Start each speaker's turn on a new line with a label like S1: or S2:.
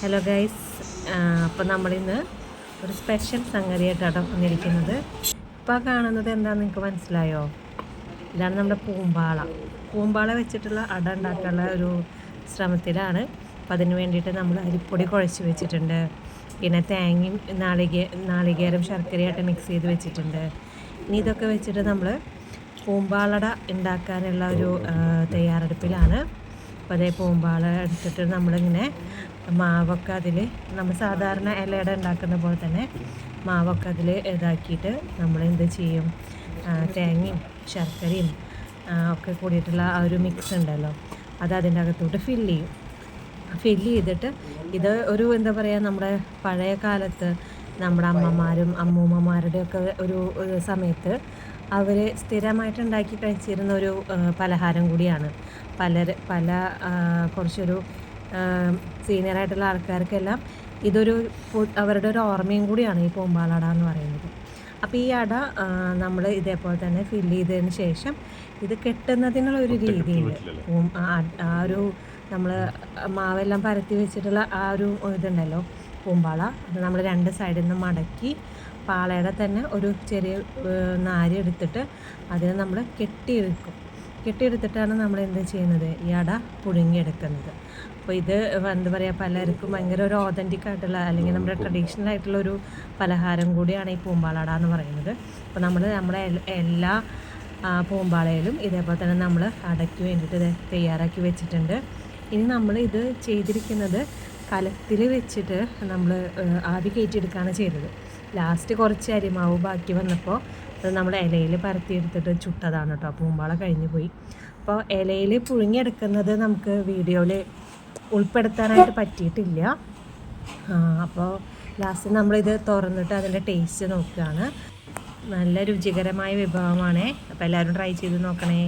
S1: Hello guys അപ്പോൾ നമ്മളിന്ന് ഒരു സ്പെഷ്യൽ സംഗതിയായിട്ടാണ് വന്നിരിക്കുന്നത്. ഇപ്പോൾ കാണുന്നത് എന്താണെന്ന് നിങ്ങൾക്ക് മനസ്സിലായോ? ഇതാണ് നമ്മുടെ പൂമ്പാള. പൂമ്പാള വെച്ചിട്ടുള്ള അട ഉണ്ടാക്കാനുള്ള ഒരു ശ്രമത്തിലാണ്. അപ്പം അതിന് വേണ്ടിയിട്ട് നമ്മൾ അരിപ്പൊടി കുഴച്ച് വെച്ചിട്ടുണ്ട്. പിന്നെ തേങ്ങയും നാളികേ നാളികേരം ശർക്കരയായിട്ട് മിക്സ് ചെയ്ത് വെച്ചിട്ടുണ്ട്. ഇനി ഇതൊക്കെ വെച്ചിട്ട് നമ്മൾ പൂമ്പാളട ഉണ്ടാക്കാനുള്ള ഒരു തയ്യാറെടുപ്പിലാണ്. അപ്പോൾ അതേ പൂമ്പാള എടുത്തിട്ട് നമ്മളിങ്ങനെ മാവൊക്കെ അതിൽ നമ്മൾ സാധാരണ ഇലയുടെ ഉണ്ടാക്കുന്ന പോലെ തന്നെ മാവൊക്കെ അതിൽ ഇതാക്കിയിട്ട് നമ്മൾ എന്ത് ചെയ്യും തേങ്ങയും ശർക്കരയും ഒക്കെ കൂടിയിട്ടുള്ള ആ ഒരു മിക്സ് ഉണ്ടല്ലോ. അത് അതിന്റെ അകത്തോട്ട് ഫില്ല് ചെയ്യും. ഫില്ല് ചെയ്തിട്ട് ഇത് ഒരു എന്താ പറയുക നമ്മുടെ പഴയ കാലത്ത് നമ്മുടെ അമ്മമാരും അമ്മൂമ്മമാരുടെ ഒക്കെ ഒരു ഒരു സമയത്ത് അവർ സ്ഥിരമായിട്ട് ഉണ്ടാക്കി കഴിച്ചിരുന്ന ഒരു പലഹാരം കൂടിയാണ്. പല പല കുറച്ചൊരു സീനിയറായിട്ടുള്ള ആൾക്കാർക്കെല്ലാം ഇതൊരു അവരുടെ ഒരു ഓർമ്മയും കൂടിയാണ് ഈ പൂമ്പാലട എന്ന് പറയുന്നത്. അപ്പോൾ ഈ അട നമ്മൾ ഇതേപോലെ തന്നെ ഫില്ല് ചെയ്തതിന് ശേഷം ഇത് കെട്ടുന്നതിനുള്ള ഒരു രീതിയുണ്ട് ആ ആ ഒരു നമ്മൾ മാവെല്ലാം പരത്തി വെച്ചിട്ടുള്ള ആ ഒരു ഇതുണ്ടല്ലോ പൂമ്പാള അത് നമ്മൾ രണ്ട് സൈഡിൽ നിന്ന് മടക്കി പാളയുടെ തന്നെ ഒരു ചെറിയ നാരി എടുത്തിട്ട് അതിനെ നമ്മൾ കെട്ടിയെടുക്കും കെട്ടിയെടുത്തിട്ടാണ് നമ്മൾ എന്ത് ചെയ്യുന്നത്? ഈ അട പുഴുങ്ങിയെടുക്കുന്നത്. അപ്പോൾ ഇത് എന്താ പറയുക പലർക്കും ഭയങ്കര ഒരു ഓതന്റിക് ആയിട്ടുള്ള അല്ലെങ്കിൽ നമ്മുടെ ട്രഡീഷണൽ ആയിട്ടുള്ള ഒരു പലഹാരം കൂടിയാണ് ഈ പൂമ്പാളട എന്ന് പറയുന്നത്. അപ്പോൾ നമ്മൾ നമ്മുടെ എല്ലാ പൂമ്പാളയിലും ഇതേപോലെ തന്നെ നമ്മൾ അടയ്ക്ക് വേണ്ടിയിട്ട് തയ്യാറാക്കി വെച്ചിട്ടുണ്ട്. ഇനി നമ്മൾ ഇത് ചെയ്തിരിക്കുന്നത് കലത്തിൽ വെച്ചിട്ട് നമ്മൾ ആവി കയറ്റിയെടുക്കുകയാണ് ചെയ്തത്. ലാസ്റ്റ് കുറച്ച് അരിമാവ് ബാക്കി വന്നപ്പോൾ അത് നമ്മൾ ഇലയിൽ പരത്തിയെടുത്തിട്ട് ചുട്ടതാണ് കേട്ടോ. പൂമ്പാള കഴിഞ്ഞു പോയി. അപ്പോൾ ഇലയിൽ പുഴുങ്ങിയെടുക്കുന്നത് നമുക്ക് വീഡിയോയിൽ ഉൾപ്പെടുത്താനായിട്ട് പറ്റിയിട്ടില്ല. അപ്പോൾ ലാസ്റ്റ് നമ്മളിത് തുറന്നിട്ട് അതിന്റെ ടേസ്റ്റ് നോക്കുകയാണ്. നല്ല രുചികരമായ വിഭവമാണേ. അപ്പോൾ എല്ലാവരും ട്രൈ ചെയ്ത് നോക്കണേ.